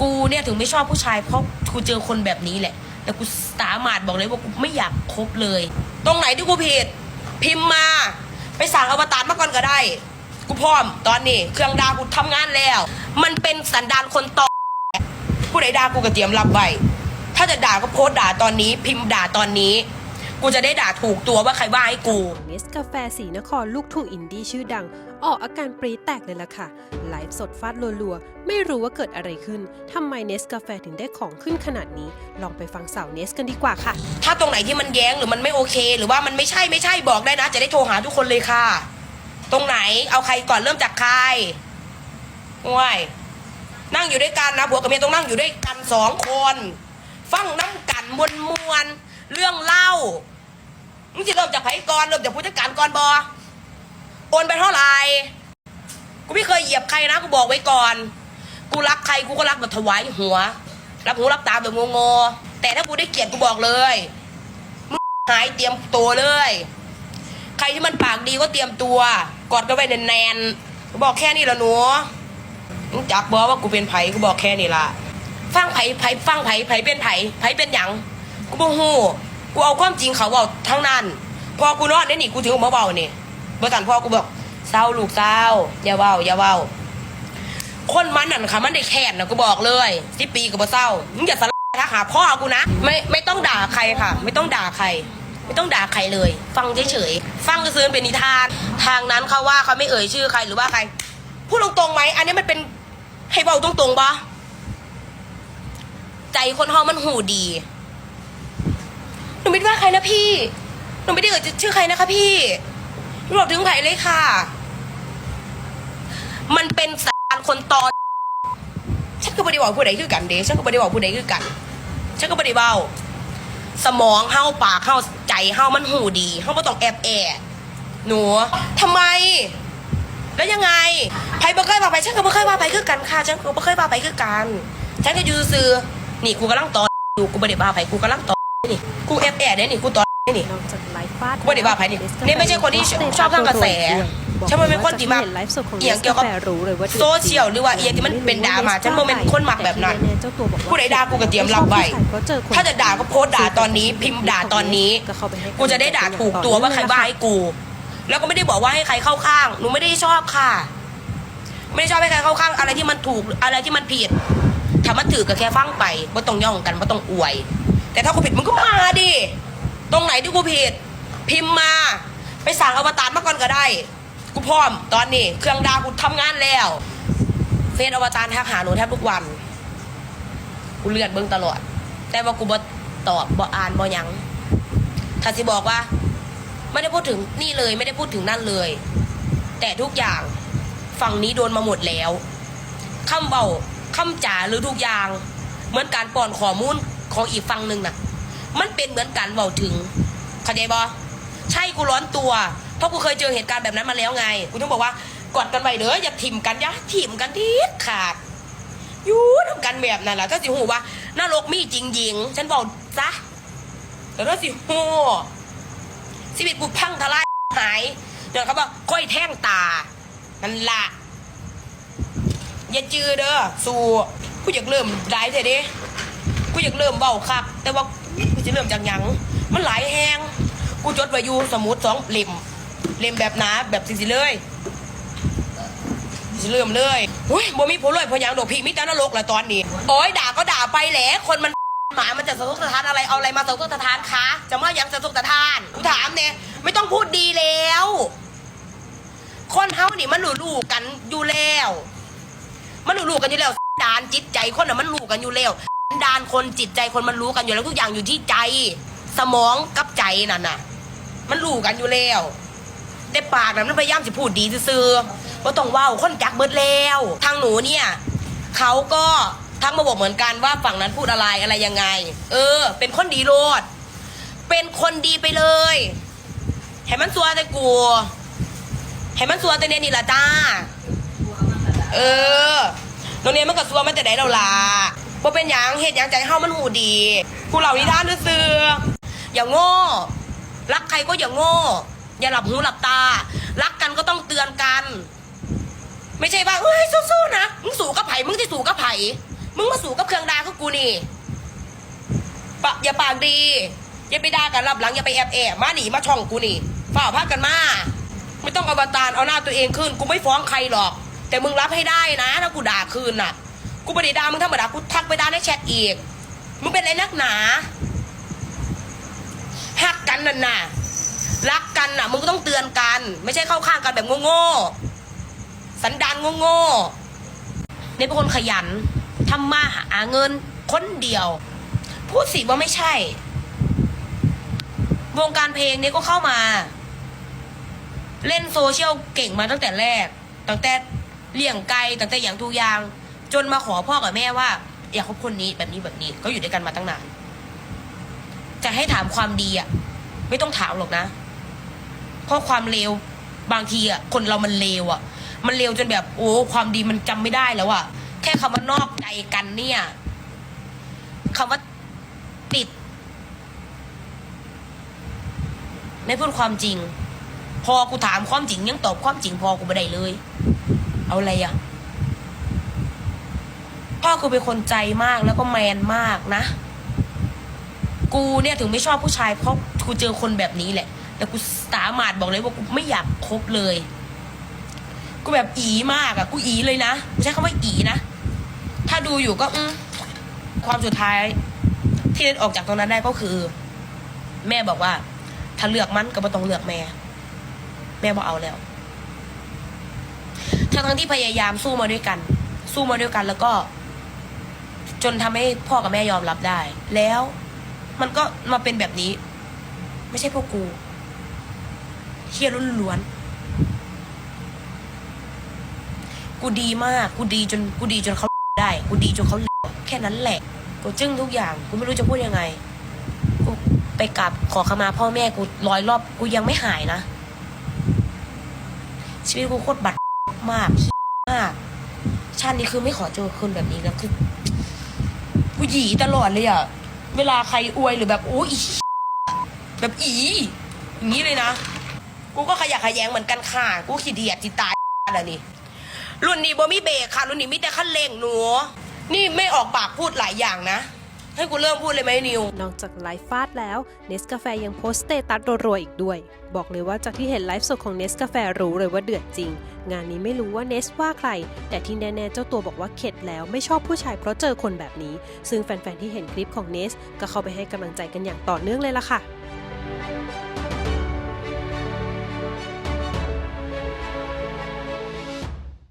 กูเนี่ยถึงไม่ชอบผู้ชายเพราะกูเจอคนแบบนี้แหละ แต่กูสามารถบอกเลยว่ากูไม่อยากคบเลย ตรงไหนที่กูผิดพิมพ์มา ไปสั่งอวตารมาก่อนก็ได้ กูพร้อมตอนนี้ เครื่องดากูทำงานแล้ว มันเป็นสันดานคนต่อผู้ใดด่ากูก็เตรียมรับไว้ถ้าจะด่าก็โพสต์ด่าตอนนี้ พิมพ์ด่าตอนนี้ กูจะได้ด่าถูกตัวว่าใครว่าให้กูเนสกาแฟสีนครลูกทุ่งอินดี้ชื่อดัง ออกอาการปรี๊ดแตกเลยล่ะค่ะ ไลฟ์สดฟาดรัวๆ ไม่รู้ว่าเกิดอะไรขึ้นทำไมเนสกาแฟถึงได้ของขึ้นขนาดนี้ ลองไปฟังสาวเนสกันดีกว่าค่ะ ถ้าตรงไหนที่มันแย้งหรือมันไม่โอเค หรือว่ามันไม่ใช่ไม่ใช่บอกได้นะ จะได้โทรหาทุกคนเลยค่ะ ตรงไหนเอาใครก่อนเริ่มจากใครว้ายนั่งอยู่ด้วยกันนะผัวกับเมียต้องนั่งอยู่ด้วยกันสองคน ฟังน้ำกันมวลมวลๆเรื่องเล่า มึงจะเริ่มจากไผก่อนเริ่มจากผู้จัดการก่อนบอโอนไปเท่าไหร่กูไม่เคยเหยียบใครนะกูบอกไว้ก่อน กูรักใครกูก็รักแบบถวายหัว รับหูรับตาแบบงงๆแต่ถ้ากูได้เกียรติกูบอกเลยมึงหายเตรียมตัวเลย ใครที่มันปากดีก็เตรียมตัว กอดกันไว้แนนๆกูบอกแค่นี้ละหนูมึงจักบอกว่ากูเป็นไผกูบอกแค่นี้ละฟังไผไผฟังไผไผเป็นไผไผเป็นหยังกูบ่ฮู้ กูเอาความจริงเขาเว้าทั้งนั้นพอกูนอนได้นี่กูถึงมาเว้านี่บ่ตันพ่อกูบอกเศร้าลูกเศร้าอย่าเว้าอย่าเว้าคนมันนั่นค่ะมันได้แค้นนะกูบอกเลยสิปีกับบ่เศร้ามึงอย่าสลับทักหาพ่อกูนะ ไม่ไม่ต้องด่าใครค่ะ ไม่ต้องด่าใคร ไม่ต้องด่าใครเลย ฟังเฉยๆฟังก็ซื้อเป็นนิทาน ทางนั้นเขาว่าเขาไม่เอ่ยชื่อใครหรือว่าใครพูดตรงๆไหมอันนี้มันเป็นให้เบาตรงๆปะใจคนเฮามันหูดี หนูไม่ได้ว่าใครนะพี่ หนูไม่ได้เอ่ยชื่อใครนะคะพี่หนูบอกถึงใครเลยค่ะ มันเป็นสารคนตอนฉันก็ไม่ได้บอกผู้ใดคือกันเด้ฉันก็ไม่ได้บอกผู้ใดคือกัน ฉันก็ไม่ได้เบาสมองเฮาปากเฮาใจเฮามันหูดีเฮาไม่ต้องแอบแอบหนูทำไม แล้วยังไงไผบ่เคยว่าไปฉันก็บ่เคยว่าไปคือกันค่ะฉันก็บ่เคยว่าไปคือกันฉันก็อยู่ซื่อนี่กูกำลังตอนอยู่กูไม่ได้ว่าไปกูกำลังตอ นนี่กูแอบแอบเนี่ยนี่กูตอนนี่นอกจากไลฟ์ฟาดไม่ได้ว่าใครนี่นี่ไม่ใช่คนที่ชอบสร้างกระแสฉันมันเป็นคนที่มักไลฟ์สดของเอียงเกี่ยวกับนสาแฟรู้เลยว่าโซเชียลหรือว่าเอียงที่มันเป็นดราม่าฉันบ่เป็นคนมักแบบนั้นต่ที่แๆเจ้าตัวบอกว่าผู้ใดด่ากูก็เตรียมรับไว้เพราะเจอคนถ้าจะด่าก็โพสต์ด่าตอนนี้ พิมพ์ด่าตอนนี้ก็เข้าไปให้กูจะได้ด่าถูกตัวว่าใครว่าให้กู แล้วก็ไม่ได้บอกว่าให้ใครเข้าข้างหนูไม่ได้ชอบค่ะ ไม่ได้ชอบให้ใครเข้าข้างอะไรที่มันถูกอะไรที่มันผิดถ้ามันถือก็แค่ฟังไปไม่ต้องย่องกันไม่ต้องอวย แต่ถ้ากูผิดมึงก็มาดิ ตรงไหนที่กูผิด พิมพ์มา ไปสั่งอวตารมาก่อนก็ได้ กูพร้อมตอนนี้เครื่องดากูทำงานแล้ว เฟซอวตารทักหาหนูแทบทุกวัน กูเลื่อนเบิ่งตลอด แต่ว่ากูบ่ตอบบ่อ่านบ่หยังถ้าสิบอกว่า ไม่ได้พูดถึงนี่เลยไม่ได้พูดถึงนั่นเลย แต่ทุกอย่างฝั่งนี้โดนมาหมดแล้วคำเบาคำจ่าหรือทุกอย่าง เหมือนการป้อนข้อมูล ของอีกฝั่งหนึ่งน่ะ มันเป็นเหมือนการเบาถึงเข้าใจบอใช่กูร้อนตัว เพราะกูเคยเจอเหตุการณ์แบบนั้นมาแล้วไง กูต้องบอกว่ากอดกันไว้เด้ออย่าถิ่มกันอย่าถิ่มกันทีขาดยูทำกันแบบนั้นแหละถ้าสิหูว่านรกมีจริงยิง ฉันบอกซะแต่ถ้าสิหูชีวิตกูพังทลายหายเดี๋ยวเขาบอกค่อยแท่งตานั่นละอย่าจือเด้อสู่กูอยากเริ่มได้เถอะดิ กูอยากเริ่มเบาคักแต่ว่ากูจะเริ่มจากหยัง มันหลายแหงกูจดไว้อยู่สมุดสองเล่มเล่มแบบหนาแบบสิๆเลยสิเริ่มเลยหุ้ยบ่มีผลเลยพยังดอกพี่มิตรนรกแหละตอนนี้โอ้ยด่าก็ด่าไปแหละคนมันหมามันจะสะทกสะท้านอะไรเอาอะไรมาสะทกสะท้านคะจะมายังสะทกสะท้านกูถามเนี่ยไม่ต้องพูดดีแล้ว คนเฮานี่มันหลู่ๆกันอยู่แล้ว มันหลู่ๆกันอยู่แล้วดานจิตใจคนน่ะมันหลู่กันอยู่แล้ว ดานคนจิตใจคนมันรู้กันอยู่แล้วทุกอย่างอยู่ที่ใจ สมองกับใจนั่นน่ะ มันหลู่กันอยู่แล้วแต่ปากน่ะมันพยายามจะพูดดีซื่อว่าต้องว้าคนจักเบิดแล้ว ทางหนูเนี่ยเขาก็ทักมาบอกเหมือนกันว่าฝั่งนั้นพูดอะไรอะไรยังไง เออ เป็นคนดีโลด เป็นคนดีไปเลยให้มันซัวแต่กูให้มันซัวแต่เนี่ยนี่ละจ้า เออโรงเรียนมันก็ซัวมันแต่ไหนเราล่ะ ว่าเป็นหยังเหตุหยังใจเฮามันหูดีกูเหล่านิทานซื่อๆอย่าโง่ รักใครก็อย่าโง่ อย่าหลับหูหลับตา รักกันก็ต้องเตือนกัน ไม่ใช่ว่าเฮ้ยสู้ๆนะมึงสู้กับไผ่มึงที่สู้กับไผ่มึงมาสู่กับเครื่องดาของกูนี่ปะอย่าปากดีอย่าไปด่ากันรับหลังอย่าไปแอบแอบมาหนีมาช่องกูนี่ฝ่าพากันมาไม่ต้องเอาบตารเอาหน้าตัวเองขึ้น กูไม่ฟ้องใครหรอก แต่มึงรับให้ได้นะถ้ากูด่าคืนน่ะ กูไม่ได้ด่ามึงธรรมดากูทักไปด่าในแชทอีก มึงเป็นอะไรนักหนาหักกันน่ะน่ะรักกันน่ะ มึงก็ต้องเตือนกัน ไม่ใช่เข้าข้างกันแบบโง่ๆสันดานโง่ๆนี่เป็นคนขยันทำมาหาเงินคนเดียว พูดสิว่าไม่ใช่ วงการเพลงนี้ก็เข้ามา เล่นโซเชียลเก่งมาตั้งแต่แรก ตั้งแต่เลี้ยงไกลตั้งแต่อย่างทุกอย่าง จนมาขอพ่อกับแม่ว่าอยากคบคนนี้แบบนี้แบบนี้ ก็อยู่ด้วยกันมาตั้งนาน จะให้ถามความดีอะ ไม่ต้องถามหรอกนะเพราะความเลวบางทีอะคนเรามันเลวอะ มันเลวจนแบบโอ้ความดีมันจำไม่ได้แล้วอะ แค่คำว่านอกใจกันเนี่ยคำว่าติด ไม่พูดความจริง พอกูถามความจริงยังตอบความจริงพอกูไม่ได้เลย เอาอะไรอะ พ่อกูเป็นคนใจมากแล้วก็แมนมากนะ กูเนี่ยถึงไม่ชอบผู้ชายเพราะกูเจอคนแบบนี้แหละ แต่กูสามารถบอกเลยว่ากูไม่อยากคบเลย กูแบบอีมากอะกูอีเลยนะใช้คำว่าอีนะ ถ้าดูอยู่ก็อืความสุดท้าย ที่เล่นออกจากตรงนั้นได้ก็คือ แม่บอกว่า ถ้าเลือกมันก็ไม่ต้องเลือกแม่ แม่บอกเอาแล้วทั้งทั้งที่พยายามสู้มาด้วยกัน สู้มาด้วยกันแล้วก็ จนทำให้พ่อกับแม่ยอมรับได้ แล้วมันก็มาเป็นแบบนี้ ไม่ใช่พวกกูเฮียล้วนๆกูดีมาก กูดีจนกูดีจนเขาได้ กูดีจนเขาแค่นั้นแหละ กูจึ้งทุกอย่าง กูไม่รู้จะพูดยังไง กูไปกราบขอขมาพ่อแม่กูร้อยรอบ กูยังไม่หายนะ ชีวิตกูโคตรบัดมากมาก ชาตินี้คือไม่ขอเจอคนแบบนี้แล้วคือ กูหยีตลอดเลยอะเวลาใครอวยหรือแบบโอ้ยอีแบบอีอย่างนี้เลยนะ กูก็ขยะขยงเหมือนกันค่ะ กูขี้เดียดจิตายอะไรนี่ รุ่นนี้บ่มีเบรกค่ะ รุ่นนี้มีแต่ขั้นเร่งหนู นี่ไม่ออกปากพูดหลายอย่างนะ ให้กูเริ่มพูดเลยไหมนิว นอกจากไลฟ์ฟาดแล้วเนสกาแฟยังโพสต์สเตตัสรัวๆอีกด้วย บอกเลยว่าจากที่เห็นไลฟ์สดของเนสกาแฟรู้เลยว่าเดือดจริง งานนี้ไม่รู้ว่าเนสว่าใคร แต่ที่แน่ๆเจ้าตัวบอกว่าเข็ดแล้วไม่ชอบผู้ชายเพราะเจอคนแบบนี้ ซึ่งแฟนๆที่เห็นคลิปของเนสก็เข้าไปให้กำลังใจกันอย่างต่อเนื่องเลยล่ะค่ะ